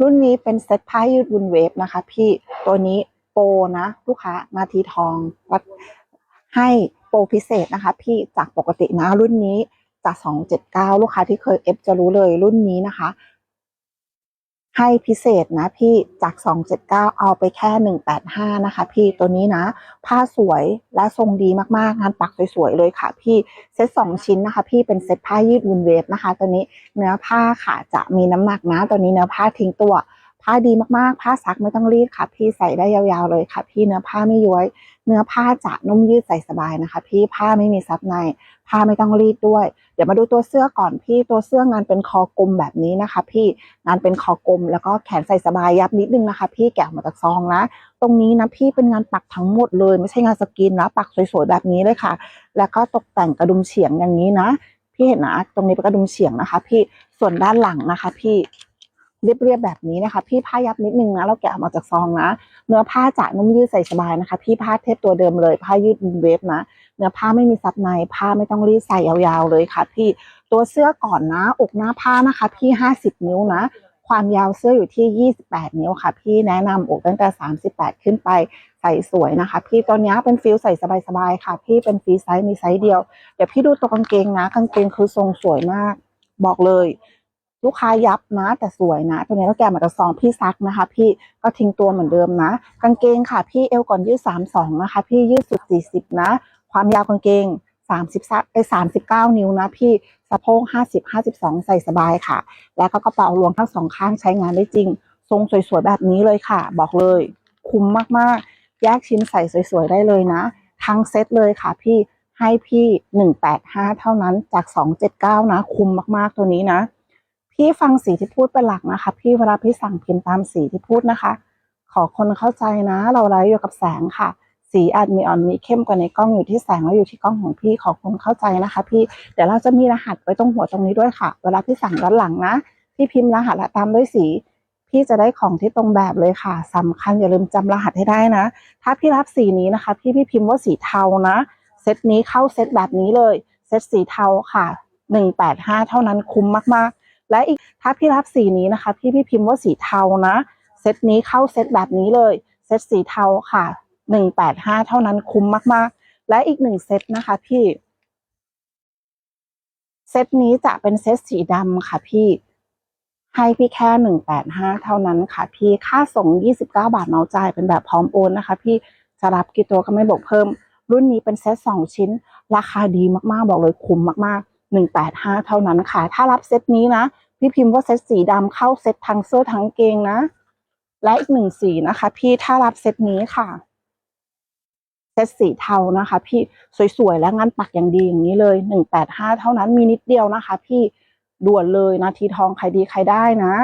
รุ่นนี้เป็นเซ็ตผ้ายืดวุนเวฟนะคะ พี่ตัวนี้โปรนะลูกค้านาทีทองวัดให้โปรพิเศษนะคะ พี่จากปกตินะรุ่นนี้จากสองเจ็ดเก้าลูกค้าที่เคยเอฟจะรู้เลยรุ่นนี้นะคะ ให้พิเศษนะพี่จาก 279 เอาไปแค่ 185 นะคะ พี่ตัวนี้นะ ผ้าสวยและทรงดีมากๆ งานปักสวยๆเลยค่ะ พี่เซต2 ชิ้นนะคะ พี่เป็นเซตผ้ายืดวุนเวฟนะคะ ตัวนี้เนื้อผ้าค่ะจะมีน้ำหนักนะ ตัวนี้เนื้อผ้าทิ้งตัว ผ้าดีมากๆ ผ้าซักไม่ต้องรีดค่ะ พี่ใส่ได้ยาวๆเลยค่ะ พี่เนื้อผ้าไม่ย้วย เนื้อผ้าจะนุ่มยืดใส่สบายนะคะ พี่ผ้าไม่มีซับในผ้าไม่ต้องรีดด้วย เดี๋ยวมาดูตัวเสื้อก่อนพี่ตัวเสื้องานเป็นคอกลมแบบนี้นะคะ พี่งานเป็นคอกลมแล้วก็แขนใส่สบายยับนิดนึงนะคะ พี่แกะออกมาจากซองนะตรงนี้นะพี่เป็นงานปักทั้งหมดเลย ไม่ใช่งานสกรีนนะปักสวยๆแบบนี้เลยค่ะ แล้วก็ตกแต่งกระดุมเฉียงอย่างนี้นะ พี่เห็นนะ ตรงนี้เป็นกระดุมเฉียงนะคะ พี่ส่วนด้านหลังนะคะ พี่ เรียบๆแบบนี้นะคะ พี่ผ้ายับนิดนึงนะ เราแกะออกมาจากซองนะ เนื้อผ้าจะนุ่มยืดใส่สบายนะคะ พี่ผ้าเทปตัวเดิมเลย ผ้ายืดเวฟนะ เนื้อผ้าไม่มีซับใน ผ้าไม่ต้องรีดใส่ยาวๆเลยค่ะ พี่ ตัวเสื้อก่อนนะ อกหน้าผ้านะคะ พี่50นิ้วนะ ความยาวเสื้ออยู่ที่ 28 นิ้วค่ะ พี่แนะนำอกตั้งแต่ 38 ขึ้นไปใส่สวยนะคะ พี่ตัวนี้เป็นฟิลใส่สบายๆค่ะ พี่เป็นฟรีไซส์มีไซส์เดียว เดี๋ยวพี่ดูตัวกางเกงนะ กางเกงคือทรงสวยมาก บอกเลย ลูกค้ายับนะ แต่สวยนะ ตัวนี้เราแกมาจากซองพี่ซักนะคะ พี่ก็ทิ้งตัวเหมือนเดิมนะ กางเกงค่ะ พี่เอวก่อนยืด32นะคะ พี่ยืดสุด40นะ ความยาวกางเกง30ไอ้39นิ้วนะ พี่สะโพก50 52ใส่สบายค่ะ แล้วก็กระเป๋ารวมทั้งสองข้างใช้งานได้จริง ทรงสวยๆแบบนี้เลยค่ะ บอกเลย คุ้มมากๆ แยกชิ้นใส่สวยๆได้เลยนะ ทั้งเซตเลยค่ะพี่ให้พี่ 185 เท่านั้นจาก 279 นะ คุ้มมาก ๆ ตัวนี้นะ พี่ฟังสีที่พูดเป็นหลักนะคะ พี่เวลาพี่สั่งพิมพ์ตามสีที่พูดนะคะ ขอคนเข้าใจนะ เราไลฟ์อยู่กับแสงค่ะ สีอาจมีอ่อนมีเข้มกว่าในกล้องอยู่ที่แสงแล้วอยู่ที่กล้องของพี่ขอคนเข้าใจนะคะ พี่เดี๋ยวเราจะมีรหัสไว้ตรงหัวตรงนี้ด้วยค่ะ เวลาพี่สั่งด้านหลังนะพี่พิมพ์รหัสและตามด้วยสี พี่จะได้ของที่ตรงแบบเลยค่ะสำคัญอย่าลืมจำรหัสให้ได้นะ ถ้าพี่รับสีนี้นะคะ พี่พี่พิมพ์ว่าสีเทานะเซตนี้เข้าเซตแบบนี้เลยเซตสีเทาค่ะหนึ่งแปดห้าเท่านั้นคุ้มมากๆ และอีกถ้าพี่รับสีนี้นะคะ พี่พี่พิมพ์ว่าสีเทานะเซตนี้เข้าเซตแบบนี้เลยเซตสีเทาค่ะหนึ่งแปดห้าเท่านั้นคุ้มมากๆ และอีกหนึ่งเซตนะคะพี่เซตนี้จะเป็นเซตสีดำค่ะพี่ให้พี่แค่หนึ่งแปดห้าเท่านั้นค่ะพี่ค่าส่งยี่สิบเก้าบาทเมาจ่ายเป็นแบบพร้อมโอนนะคะ พี่จะรับกี่ตัวก็ไม่บอกเพิ่ม รุ่นนี้เป็นเซตสองชิ้น ราคาดีมากๆ บอกเลยคุ้มมากๆ หนึ่งแปดห้าเท่านั้นค่ะ ถ้ารับเซตนี้นะ พี่พิมพ์ว่าเซตสีดำเข้าเซตทั้งเสื้อทั้งเกงนะ และอีกหนึ่งสีนะคะ พี่ถ้ารับเซตนี้ค่ะ เซตสีเทานะคะ พี่สวยๆ และงานปักอย่างดีอย่างนี้เลยหนึ่งแปดห้าเท่านั้นมีนิดเดียวนะคะ พี่ด่วนเลยนาทีทองใครดีใครได้นะ